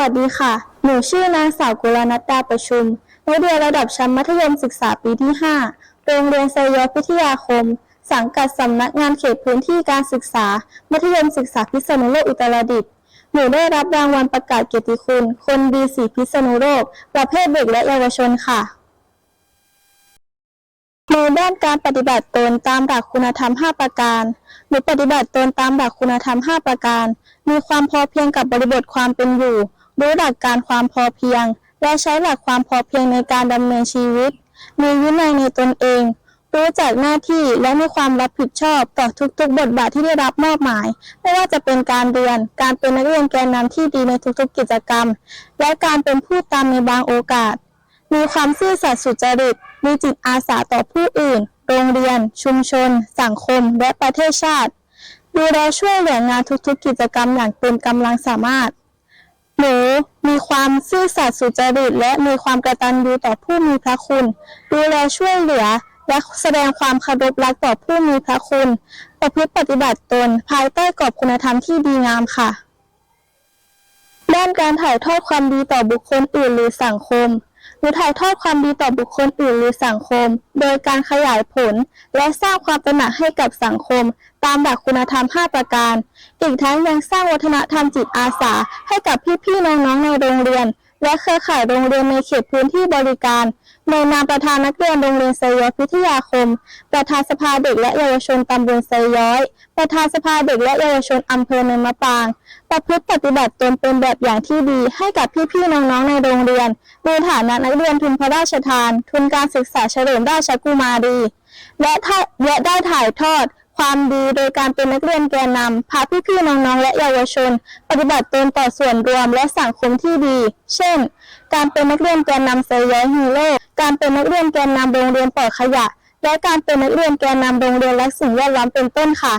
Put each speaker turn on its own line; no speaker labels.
วัสดีค่ะ หนูชื่อนางสาวกุลนัดดาประชุมนักเรียนระดับชั้นมัธยมศึกษาปีที่ 5 โรงเรียนไซยอพิทยาคม สังกัดสำนักงานเขตพื้นที่การศึกษา มัธยมศึกษาพิษณุโลกอุตรดิตถ์ หนูได้รับรางวัลประกาศเกียรติคุณ คนดีสีพิษณุโลก ประเภทเด็กและเยาวชนค่ะ ในด้านการปฏิบัติตนตามหลักคุณธรรม 5 ประการ หนูปฏิบัติตนตามหลักคุณธรรม 5 ประการ มีความพอเพียงกับบริบทความเป็นอยู่ รู้หลักการความพอเพียง และใช้หลักความพอเพียงในการดำเนินชีวิต มีวินัยในตนเอง รู้จักหน้าที่และมีความรับผิดชอบต่อทุกๆ บทบาทที่ได้รับมอบหมาย ไม่ว่าจะเป็นการเรียน การเป็นนักเรียนแกนนำที่ดีในทุกๆ กิจกรรม และการเป็นผู้ตามในบางโอกาส มีความซื่อสัตย์สุจริต มีจิตอาสาต่อผู้อื่น โรงเรียน ชุมชน สังคม และประเทศชาติ ดูแลช่วยเหลืองานทุกๆ กิจกรรมอย่างเต็มกำลังสามารถ หนูมีความซื่อสัตย์สุจริต และมีความกระตันยูต่อผู้มีพระคุณ ดูแลช่วยเหลือ และแสดงความเคารพรักต่อผู้มีพระคุณ ประพฤติปฏิบัติตนภายใต้กรอบคุณธรรมที่ดีงามค่ะ ด้านการถ่ายทอดความดีต่อบุคคลอื่นหรือสังคม รือถ่ายทอดความดีต่อบุคคลอื่นหรือสังคม โดยการขยายผล และสร้างความตระหนักให้กับสังคม ตามหลักคุณธรรม 5 ประการ อีกทั้งยังสร้างวัฒนธรรมจิตอาสาให้กับพี่ๆน้องๆในโรงเรียน และเครือข่ายโรงเรียนในเขตพื้นที่บริการ ในนามประธานนักเรียนโรงเรียนไซย้อยพิทยาคม ประธานสภาเด็กและเยาวชนตำบลไซย้อย ประธานสภาเด็กและเยาวชนอำเภอเนินมะปราง ประพฤติปฏิบัติตนเป็นแบบอย่างที่ดีให้กับพี่ๆน้องๆในโรงเรียนในฐานะนักเรียนทุนพระราชทาน ทุนการศึกษาเฉลิมราชกุมารีและและได้ถ่ายทอด ความดีโดยการเป็นนักเรียนแกนนำพาพี่ๆน้องๆและเยาวชน ปฏิบัติตนต่อส่วนรวมและสังคมที่ดี เช่น การเป็นนักเรียนแกนนำเซย้อยฮีโร่การเป็นนักเรียนแกนนำโรงเรียนปลอดขยะ และการเป็นนักเรียนแกนนำโรงเรียนรักสิ่งแวดล้อมเป็นต้นค่ะ